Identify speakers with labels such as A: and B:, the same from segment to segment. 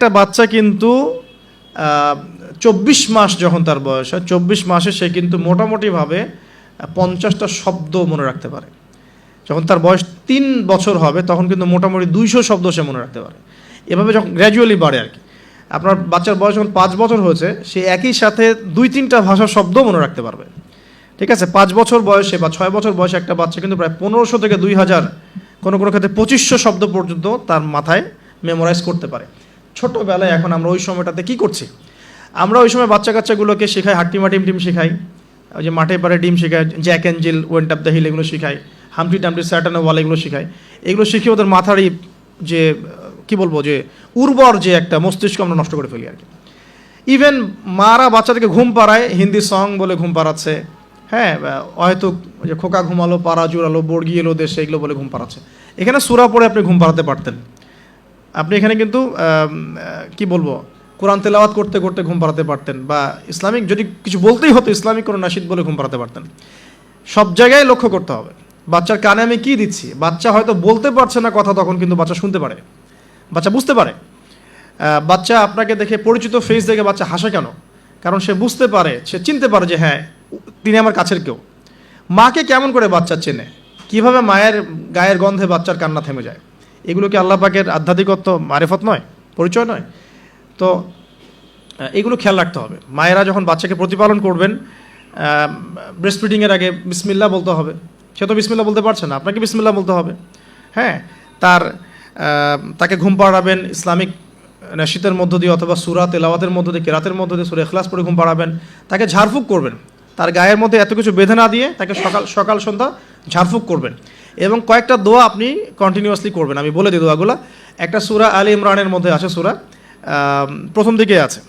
A: একটা বাচ্চা কিন্তু চব্বিশ মাস যখন তার বয়স হয়, চব্বিশ মাসে সে কিন্তু মোটামুটিভাবে পঞ্চাশটা শব্দ মনে রাখতে পারে। যখন তার বয়স তিন বছর হবে, তখন কিন্তু মোটামুটি দুইশো শব্দ সে মনে রাখতে পারে। এভাবে যখন গ্র্যাজুয়ালি বাড়ে আর কি। আপনার বাচ্চার বয়স যখন পাঁচ বছর হয়েছে, সে একই সাথে দুই তিনটা ভাষার শব্দ মনে রাখতে পারবে। ঠিক আছে? পাঁচ বছর বয়সে বা ছয় বছর বয়সে একটা বাচ্চা কিন্তু প্রায় পনেরোশো থেকে দুই হাজার কোনো কোনো ক্ষেত্রে পঁচিশশো শব্দ পর্যন্ত তার মাথায় মেমোরাইজ করতে পারে। ছোটোবেলায় এখন আমরা ওই সময়টাতে কি করছি? আমরা ওই সময় বাচ্চা কাচ্চাগুলোকে শেখাই হাট্টিমা টিম শেখাই, ওই যে মাঠে পারে ডিম শেখায় Jack and Jill went up the hill এগুলো শেখাই হামটি টামটি স্যাটানো ওয়াল এগুলো শেখাই। এগুলো শিখে ওদের মাথারই যে, কি বলব, যে উর্বর যে একটা মস্তিষ্ক আমরা নষ্ট করে ফেলি আর কি ইভেন মারা বাচ্চাদেরকে ঘুম পাড়ায়, হিন্দি সং বলে ঘুম পাড়াচ্ছে হ্যাঁ হয়তো যে খোকা ঘুমালো, পাড়া জুড়ালো, বর্গি এলো দেশে, এগুলো বলে ঘুম পাড়াচ্ছে। এখানে সুরা পড়ে আপনি ঘুম পাড়াতে পারতেন। আপনি এখানে কিন্তু কি বলব, কোরআন তেলাওয়াত করতে করতে ঘুম পাড়াতে পারতেন বা ইসলামিক, যদি কিছু বলতেই হতো, ইসলামিক কোনো নাসিদ বলে ঘুম পাড়াতে পারতেন। সব জায়গায় লক্ষ্য করতে হবে। বাচ্চার কানে আমি কি দিচ্ছি? বাচ্চা হয়তো বলতে পারছে না কথা তখন, কিন্তু বাচ্চা শুনতে পারে। বাচ্চা বুঝতে পারে। বাচ্চা আপনাকে দেখে পরিচিত ফেস দেখে বাচ্চা হাসে কেন? কারণ সে বুঝতে পারে, সে চিনতে পারে যে হ্যাঁ তিনি আমার কাছের কেউ। মাকে কেমন করে বাচ্চা চেনে? কীভাবে মায়ের গায়ের গন্ধে বাচ্চার কান্না থেমে যায়? এগুলো কি আল্লাহ পাকের আধ্যাত্মিকত্ব মারেফত নয়? পরিচয় নয়? তো এগুলো খেয়াল রাখতে হবে। মায়েরা যখন বাচ্চাকে প্রতিপালন করবেন ব্রেস্ট ফিডিংয়ের আগে বিসমিল্লা বলতে হবে। সে তো বিসমিল্লা বলতে পারছে না, আপনাকে বিসমিল্লা বলতে হবে। হ্যাঁ তার তাকে ঘুম পাড়াবেন, ইসলামিক নাশিতের মধ্য দিয়ে অথবা সুরা তেলাওয়াতের মধ্য দিয়ে, কেরাতের মধ্য দিয়ে, সুরা এখলাস পরে ঘুম পাড়াবেন। তাকে ঝাড়ফুঁক করবেন। তার গায়ের মধ্যে এত কিছু বেঁধে না দিয়ে তাকে সকাল সকাল সন্ধ্যা ঝাড়ফুঁক করবেন। এবং কয়েকটা দোয়া আপনি কন্টিনিউয়াসলি করবেন। আমি বলে দিই দোয়াগুলো। একটা সুরা আলী ইমরানের মধ্যে আছে সুরা। প্রথম দিকে আছে।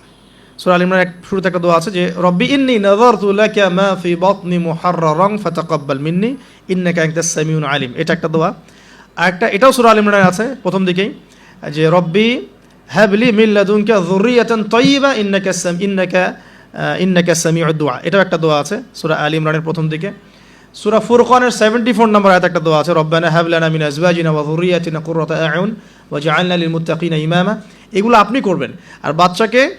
A: সুরা আলী ইমরান শুরুতে একটা দোয়া আছে যে, রব্বি ইন্নি লাকা মা ফি বাতনি মিন্নি, ইন্নাকা সামিউল আলিম। এটা একটা দোয়া। আর একটা, এটাও সুরা আলী ইমরান আছে, প্রথম দিকেই। যে, রব্বি হ্যাবলি মিল্লাদুনকা যুররিয়াতান তাইয়্যিবা ইন্নাকা সাম, ইন্নাকা ইন্নাকা সামিউদ দুআ এটাও একটা দোয়া আছে, সুরা আলী ইমরানের প্রথম দিকে। সূরা ফুরকানের 74 নম্বর আয়াত একটা দোয়া আছে, রব্বানা হাব লানা মিন আজওয়াজিনা ওয়া যুররিয়াতিনা কুররাতা আ'য়ুন ওয়াজআলনা লিল মুত্তাকিনা ইমামা। এগুলো আপনি করবেন। আর বাচ্চাকে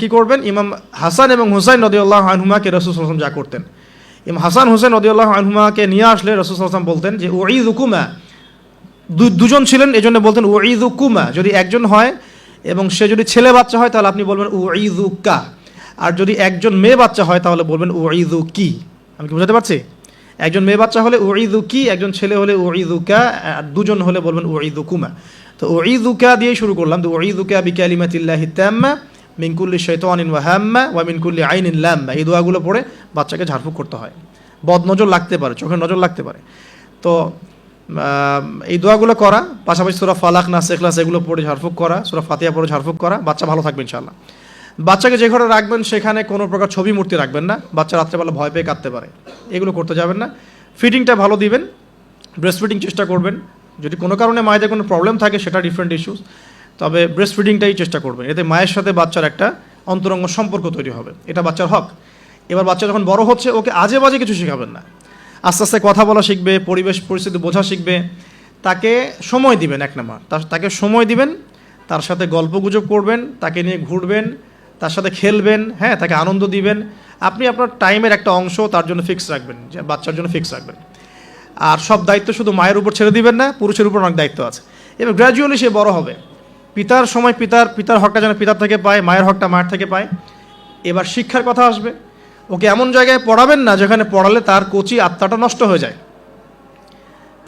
A: কি করবেন? ইমাম হাসান এবং হুসাইন রাদিয়াল্লাহু আনহুমাকে রাসূল সাল্লাল্লাহু যা করতেন। ইমাম হাসান হোসেন রাদিয়াল্লাহু আনহুমাকে নিয়ে আসলে রাসূল সাল্লাল্লাহু বলতেন যে, উঈযুকুমা। দু- দুজন ছিলেন এই জন্য বলতেন উঈদুকুমা যদি একজন হয় এবং সে যদি ছেলে বাচ্চা হয়, তাহলে আপনি বলবেন উঈদুকা আর যদি একজন মেয়ে বাচ্চা হয়, তাহলে বলবেন উঈদু কি আমি কি বুঝাতে পারছি? একজন মেয়ে বাচ্চা হলে উঈদু কি একজন ছেলে হলে উঈদুকা দুজন হলে বলবেন উঈদুকুমা তো উঈদুকা দিয়ে শুরু করলাম। তো উঈদুকা বিকালিমাতিল্লাহি তাম্মা মিনকুল্লি শৈতানিন ওয়া হাম্মা, ওয়া মিনকুল্লি আইনিন লাম্মা। এই দোয়াগুলো পড়ে বাচ্চাকে ঝাড়ফুঁক করতে হয়। বদ নজর লাগতে পারে, চোখের নজর লাগতে পারে। তো এই দোয়াগুলো করা, পাশাপাশি সুরা ফালাক না সেখলাস এগুলো পড়ে ঝাড়ফুঁক করা, সুরা ফাতিয়া পড়ে ঝাড়ফুঁক করা, বাচ্চা ভালো থাকবে ইনশাল্লাহ বাচ্চাকে যে ঘরে রাখবেন, সেখানে কোনো প্রকার ছবি মূর্তি রাখবেন না। বাচ্চা রাত্রেবেলা ভয় পেয়ে কাঁদতে পারে। এগুলো করতে যাবেন না। ফিডিংটা ভালো দিবেন। ব্রেস্ট ফিডিং চেষ্টা করবেন। যদি কোনো কারণে মায়েদের কোনো প্রবলেম থাকে, সেটা ডিফারেন্ট ইস্যুস তবে ব্রেস্ট ফিডিংটাই চেষ্টা করবেন। এতে মায়ের সাথে বাচ্চার একটা অন্তরঙ্গ সম্পর্ক তৈরি হবে। এটা বাচ্চার হক। এবার বাচ্চা যখন বড় হচ্ছে, ওকে আজে বাজে কিছু শেখাবেন না। আস্তে আস্তে কথা বলা শিখবে, পরিবেশ পরিস্থিতি বোঝা শিখবে। তাকে সময় দিবেন এক নম্বর। তাকে সময় দিবেন। তার সাথে গল্প গুজব করবেন। তাকে নিয়ে ঘুরবেন। তার সাথে খেলবেন হ্যাঁ তাকে আনন্দ দিবেন। আপনি আপনার টাইমের একটা অংশ তার জন্য ফিক্স রাখবেন, যে বাচ্চার জন্য ফিক্স রাখবেন। আর সব দায়িত্ব শুধু মায়ের উপর ছেড়ে দিবেন না, পুরুষের উপর অনেক দায়িত্ব আছে। এবার গ্র্যাজুয়ালি সে বড় হবে। পিতার সময় পিতার পিতার হকটা যেন পিতার থেকে পায়, মায়ের হকটা মায়ের থেকে পায়। এবার শিক্ষার কথা আসবে। ওকে এমন জায়গায় পড়াবেন না যেখানে পড়ালে তার কোচি আত্মাটা নষ্ট হয়ে যায়।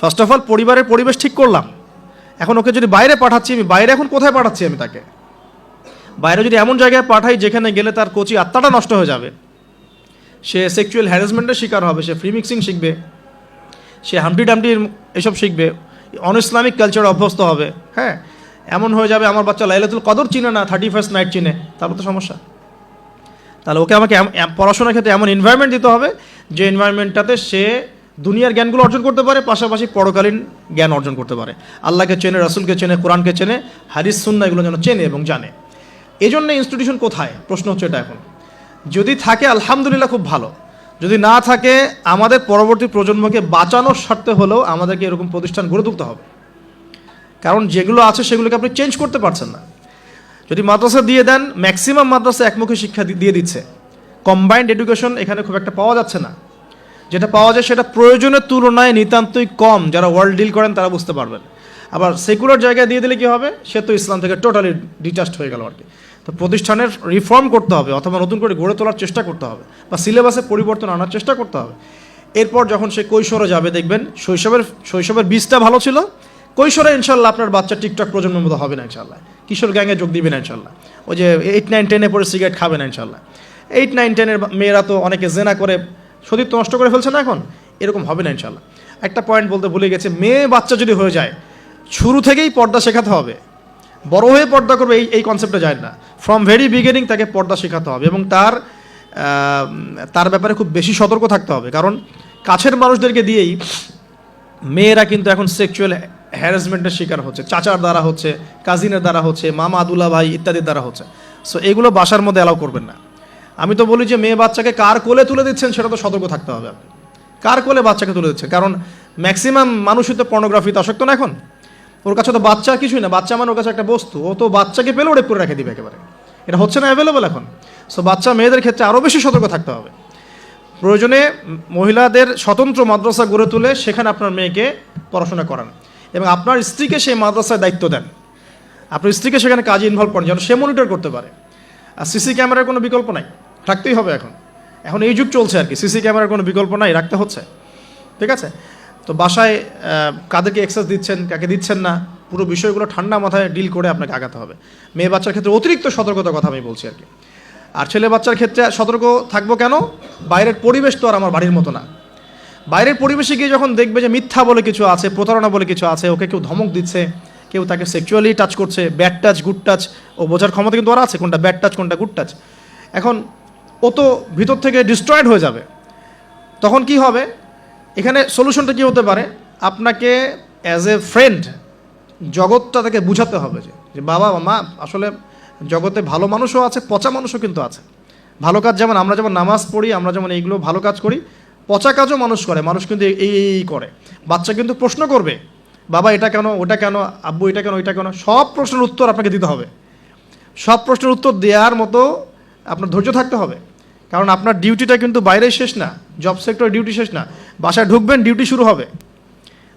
A: ফার্স্ট অফ অল পরিবারের পরিবেশ ঠিক করলাম। এখন ওকে যদি বাইরে পাঠাচ্ছি, আমি বাইরে এখন কোথায় পাঠাচ্ছি আমি তাকে? বাইরে যদি এমন জায়গায় পাঠাই যেখানে গেলে তার কোচি আত্মাটা নষ্ট হয়ে যাবে। সে সেক্সুয়াল হ্যারাসমেন্টের শিকার হবে, সে ফ্রি মিক্সিং শিখবে, সে হামটি ডামটি এসব শিখবে অন ইসলামিক কালচার অভ্যস্ত হবে। হ্যাঁ এমন হয়ে যাবে, আমার বাচ্চা লাইলাতুল কদর চিনে না থার্টি ফার্স্ট নাইট চিনে তারপর তো সমস্যা। তাহলে ওকে আমাকে পড়াশোনার ক্ষেত্রে এমন এনভায়রনমেন্ট দিতে হবে, যে এনভায়রনমেন্টটাতে সে দুনিয়ার জ্ঞানগুলো অর্জন করতে পারে, পাশাপাশি পরকালীন জ্ঞান অর্জন করতে পারে। আল্লাহকে চেনে, রাসুলকে চেনে, কোরআনকে চেনে হারিস সুন্না এগুলো যেন চেনে এবং জানে। এই জন্য ইনস্টিটিউশন কোথায়? প্রশ্ন হচ্ছে এটা এখন। যদি থাকে, আলহামদুলিল্লাহ খুব ভালো। যদি না থাকে, আমাদের পরবর্তী প্রজন্মকে বাঁচানোর স্বার্থে হলেও আমাদেরকে এরকম প্রতিষ্ঠান গড়ে তুলতে হবে। কারণ যেগুলো আছে, সেগুলোকে আপনি চেঞ্জ করতে পারছেন না। যদি মাদ্রাসা দিয়ে দেন ম্যাক্সিমাম মাদ্রাসা একমুখী শিক্ষা দিয়ে দিচ্ছে। কম্বাইন্ড এডুকেশন এখানে খুব একটা পাওয়া যাচ্ছে না। যেটা পাওয়া যায়, সেটা প্রয়োজনের তুলনায় নিতান্তই কম। যারা ওয়ার্ল্ড ডিল করেন, তারা বুঝতে পারবেন। আবার সেকুলার জায়গায় দিয়ে দিলে কি হবে? সে তো ইসলাম থেকে টোটালি ডিটাচড হয়ে গেল আর কি। তো প্রতিষ্ঠানের রিফর্ম করতে হবে অথবা নতুন করে গড়ে তোলার চেষ্টা করতে হবে বা সিলেবাসে পরিবর্তন আনার চেষ্টা করতে হবে। এরপর যখন সে কৈশোরে যাবে, দেখবেন শৈশবের শৈশবের বীজটা ভালো ছিল। কৈশোরে ইনশাল্লাহ আপনার বাচ্চা টিকটক প্রজন্মের মতো হবে না ইনশাল্লাহ কিশোর গ্যাংয়ে যোগ দিবে না ইনশাল্লাহ ওই যে এইট নাইন টেনে পরে সিগারেট খাবে না ইনশাল্লাহ এইট নাইন টেনের মেয়েরা তো অনেকে জেনা করে সতীত্ব নষ্ট করে ফেলছে না এখন? এরকম হবে না ইনশাল্লাহ একটা পয়েন্ট বলতে ভুলে গেছে, মেয়ে বাচ্চা যদি হয়ে যায়, শুরু থেকেই পর্দা শেখাতে হবে। বড় হয়ে পর্দা করবে, এই এই কনসেপ্টে যায় না। ফ্রম ভেরি বিগিনিং তাকে পর্দা শেখাতে হবে এবং তার তার ব্যাপারে খুব বেশি সতর্ক থাকতে হবে। কারণ কাছের মানুষদেরকে দিয়েই মেয়েরা কিন্তু এখন সেক্সুয়াল হ্যারাসমেন্টের শিকার হচ্ছে, চাচার দ্বারা হচ্ছে কাজিনের দ্বারা হচ্ছে, মামা আদুল্লা ভাই ইত্যাদির দ্বারা হচ্ছে। সো এগুলো বাসার মধ্যে অ্যালাউ করবেন না। আমি তো বলি যে মেয়ে বাচ্চাকে কার কোলে তুলে দিচ্ছেন সেটা তো সতর্ক থাকতে হবে। আপনি কার কোলে বাচ্চাকে তুলে দিচ্ছেন? কারণ ম্যাক্সিমাম মানুষই তো পর্নোগ্রাফিতে আসক্ত না এখন। ওর কাছে তো বাচ্চা কিছুই না, বাচ্চা মানে ওর কাছে একটা বস্তু। ও তো বাচ্চাকে পেলেও রেপ করে রেখে দিবে একেবারে। এটা হচ্ছে না অ্যাভেলেবল এখন। সো বাচ্চা মেয়েদের ক্ষেত্রে আরও বেশি সতর্ক থাকতে হবে। প্রয়োজনে মহিলাদের স্বতন্ত্র মাদ্রাসা গড়ে তুলে সেখানে আপনার মেয়েকে পড়াশোনা করান। এবং আপনার স্ত্রীকে সেই মাদ্রাসায় দায়িত্ব দেন। আপনার স্ত্রীকে সেখানে কাজে ইনভলভ করেন, যেন সে মনিটর করতে পারে। আর সিসি ক্যামেরার কোনো বিকল্প নাই। রাখতেই হবে এখন। এখন এই যুগ চলছে আর কি। সিসি ক্যামেরার কোনো বিকল্প নাই, রাখতে হচ্ছে। ঠিক আছে? তো বাসায় কাদেরকে এক্সেস দিচ্ছেন, কাকে দিচ্ছেন না, পুরো বিষয়গুলো ঠান্ডা মাথায় ডিল করে আপনাকে আগাতে হবে। মেয়ে বাচ্চার ক্ষেত্রে অতিরিক্ত সতর্কতার কথা আমি বলছি আর কি আর ছেলে বাচ্চার ক্ষেত্রে সতর্ক থাকব কেন? বাইরের পরিবেশ তো আর আমার বাড়ির মতো না। বাইরের পরিবেশে গিয়ে যখন দেখবে যে মিথ্যা বলে কিছু আছে, প্রতারণা বলে কিছু আছে, ওকে কেউ ধমক দিচ্ছে, কেউ তাকে সেক্সুয়ালি টাচ করছে ব্যাড টাচ গুড টাচ ও বোঝার ক্ষমতা কিন্তু আর আছে, কোনটা ব্যাড টাচ কোনটা গুড টাচ এখন ও তো ভিতর থেকে ডিস্ট্রয়েড হয়ে যাবে। তখন কি হবে? এখানে সলিউশনটা কি হতে পারে? আপনাকে অ্যাজ এ ফ্রেন্ড জগৎটা তাকে বুঝাতে হবে যে যে বাবা, মা আসলে জগতে ভালো মানুষও আছে, পচা মানুষও কিন্তু আছে। ভালো কাজ যেমন আমরা যেমন নামাজ পড়ি, আমরা যেমন এইগুলো ভালো কাজ করি, পচা কাজও মানুষ করে, মানুষ কিন্তু এই এই করে। বাচ্চা কিন্তু প্রশ্ন করবে, বাবা, এটা কেন, ওটা কেন, আব্বু, এটা কেন, ওইটা কেন? সব প্রশ্নের উত্তর আপনাকে দিতে হবে। সব প্রশ্নের উত্তর দেওয়ার মতো আপনার ধৈর্য থাকতে হবে। কারণ আপনার ডিউটিটা কিন্তু বাইরে শেষ না জব সেক্টর ডিউটি শেষ না। বাসায় ঢুকবেন, ডিউটি শুরু হবে।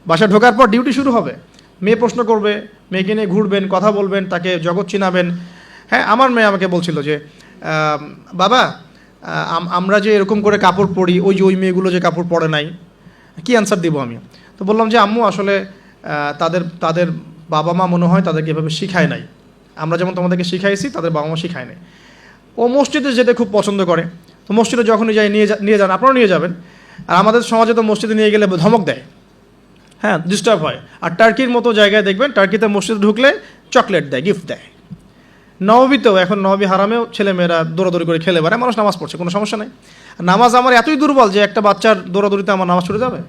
A: বাসায় ঢোকার পর ডিউটি শুরু হবে। মেয়ে প্রশ্ন করবে, মেয়েকে নিয়ে ঘুরবেন, কথা বলবেন, তাকে জগৎ চিনাবেন। হ্যাঁ আমার মেয়ে আমাকে বলছিল যে বাবা আম- আমরা যে এরকম করে কাপড় পরি, ওই যে ওই মেয়েগুলো যে কাপড় পরে নাই, কি অ্যান্সার দিব আমি? তো বললাম যে, আম্মু, আসলে তাদের তাদের বাবা মা মনে হয় তাদেরকে এভাবে শিখায় নাই। আমরা যেমন তোমাদেরকে শিখাইছি, তাদের বাবা মা শিখায় নাই। ও মসজিদে যেতে খুব পছন্দ করে। তো মসজিদে যখনই যাই, নিয়ে নিয়ে যান, আপনারাও নিয়ে যাবেন। আর আমাদের সমাজে তো মসজিদে নিয়ে গেলে ধমক দেয়। হ্যাঁ ডিস্টার্ব হয়। আর টার্কির মতো জায়গায় দেখবেন, টার্কিতে মসজিদে ঢুকলে চকলেট দেয় গিফট দেয়। নববীতেও এখন নবী হারামেও ছেলেমেয়েরা দৌড়াদৌড়ি করে খেলে বেড়ায়, মানুষ নামাজ পড়ছে, কোনো সমস্যা নেই। নামাজ আমার এতই দুর্বল যে একটা বাচ্চার দৌড়াদৌড়িতে আমার নামাজ ছুটে যাবে।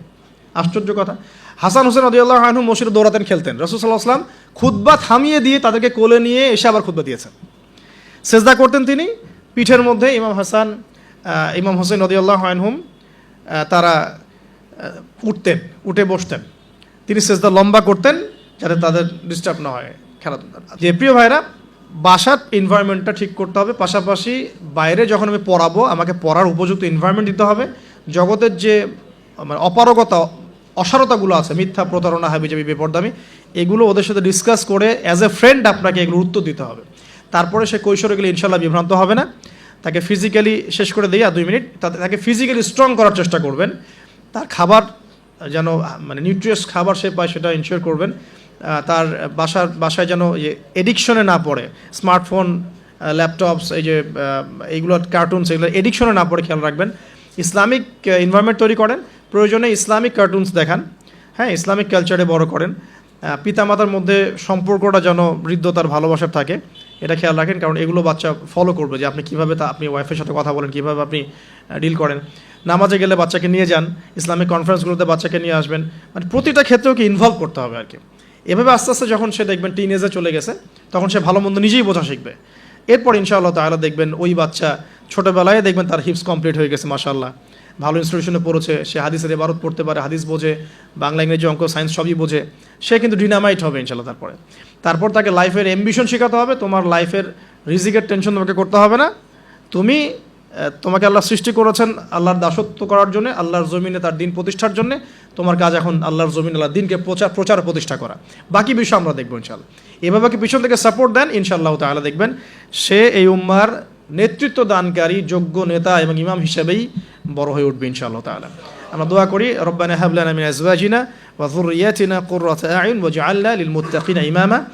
A: আশ্চর্য কথা। হাসান হোসেন রদিয়াল্লাহ আনহু মসজিদে দৌড়াতেন, খেলতেন। রসুল্লাহ আসলাম খুদ্া থামিয়ে দিয়ে তাদেরকে কোলে নিয়ে এসে আবার খুদ্া দিয়েছেন। সেজদা করতেন তিনি। পিঠের মধ্যে ইমাম হাসান ইমাম হোসেন নদিয়াল্লাহ আনহুম আহ, তারা উঠতেন উঠে বসতেন। তিনি সেজদা লম্বা করতেন যাতে তাদের ডিস্টার্ব না হয় খেলাধুলা যে প্রিয় ভাইরা বাসার এনভায়রনমেন্টটা ঠিক করতে হবে। পাশাপাশি বাইরে যখন আমি পড়াবো আমাকে পড়ার উপযুক্ত এনভায়রনমেন্ট দিতে হবে। জগতের যে মানে অপারগতা অসারতাগুলো আছে মিথ্যা প্রতারণা হাবিজাবি বেপরদামি এগুলো ওদের সাথে ডিসকাস করে অ্যাজ এ ফ্রেন্ড আপনাকে এগুলো উত্তর দিতে হবে। তারপরে সে কৈশোরে গেলে ইনশাল্লাহ বিভ্রান্ত হবে না। তাকে ফিজিক্যালি শেষ করে দিয়ে আর দুই মিনিট। তাকে ফিজিক্যালি স্ট্রং করার চেষ্টা করবেন। তার খাবার যেন মানে নিউট্রিয়াস খাবার সে পায় সেটা ইনশিওর করবেন। তার বাসার, বাসায় যেন এডিকশনে না পড়ে। স্মার্টফোন ল্যাপটপস এই যে এইগুলো কার্টুনস এগুলো এডিকশনে না পড়ে খেয়াল রাখবেন। ইসলামিক এনভায়রনমেন্ট তৈরি করেন। প্রয়োজনে ইসলামিক কার্টুনস দেখান। হ্যাঁ ইসলামিক কালচারে বড় করেন। পিতামাতার মধ্যে সম্পর্কটা যেন বৃদ্ধতার ভালোবাসার থাকে। এটা খেয়াল রাখেন, কারণ এগুলো বাচ্চা ফলো করবে যে আপনি কীভাবে তা, আপনি ওয়াইফের সাথে কথা বলেন, কীভাবে আপনি ডিল করেন। নামাজে গেলে বাচ্চাকে নিয়ে যান, ইসলামিক কনফারেন্সগুলোতে বাচ্চাকে নিয়ে আসবেন। মানে প্রতিটা ক্ষেত্রেও কি ইনভলভ করতে হবে আর কি। এভাবে আস্তে আস্তে যখন সে দেখবেন টিন এজে চলে গেছে, তখন সে ভালো মন্দ নিজেই বোঝা শিখবে। এরপর ইনশাআল্লাহ তাহলে দেখবেন ওই বাচ্চা ছোটোবেলায় দেখবেন তার হিপস কমপ্লিট হয়ে গেছে মাসাল্লাহ ভালো ইনস্টিটিউশনে পড়েছে, সে হাদিসের এবারত পড়তে পারে, হাদিস বোঝে, বাংলা, ইংরেজি অঙ্ক সায়েন্স সবই বোঝে। সে কিন্তু ডিনামাইট হবে ইনশাল্লাহ তারপরে। তারপর তাকে লাইফের এমবিশন শেখাতে হবে, তোমার লাইফের রিজিকের টেনশন তোমাকে করতে হবে না। তুমি তোমাকে আল্লাহ সৃষ্টি করেছেন আল্লাহর দাসত্ব করার জন্য, আল্লাহর জমিনে তার দিন প্রতিষ্ঠার জন্য। তোমার কাজ এখন আল্লাহর জমিন আল্লাহ দিনকে প্রচার প্রচার প্রতিষ্ঠা করা। বাকি বিষয় আমরা দেখব ইনশাল্লাহ এভাবে কি পিছন থেকে সাপোর্ট দেন? ইনশাআল্লাহ তাহলে দেখবেন, সে এই উম্মার নেতৃত্ব দানকারী যোগ্য নেতা এবং ইমাম হিসেবেই বড় হয়ে উঠবে ইনশাআল্লাহ তাআলা। আমরা দোয়া করি, রব্বানা হাবলানা মিন আজওয়াজিনা ওয়া যুররিয়াতিনা কুররাতা আয়ুন ওয়াজআলনা লিল মুত্তাকিনা ইমামা।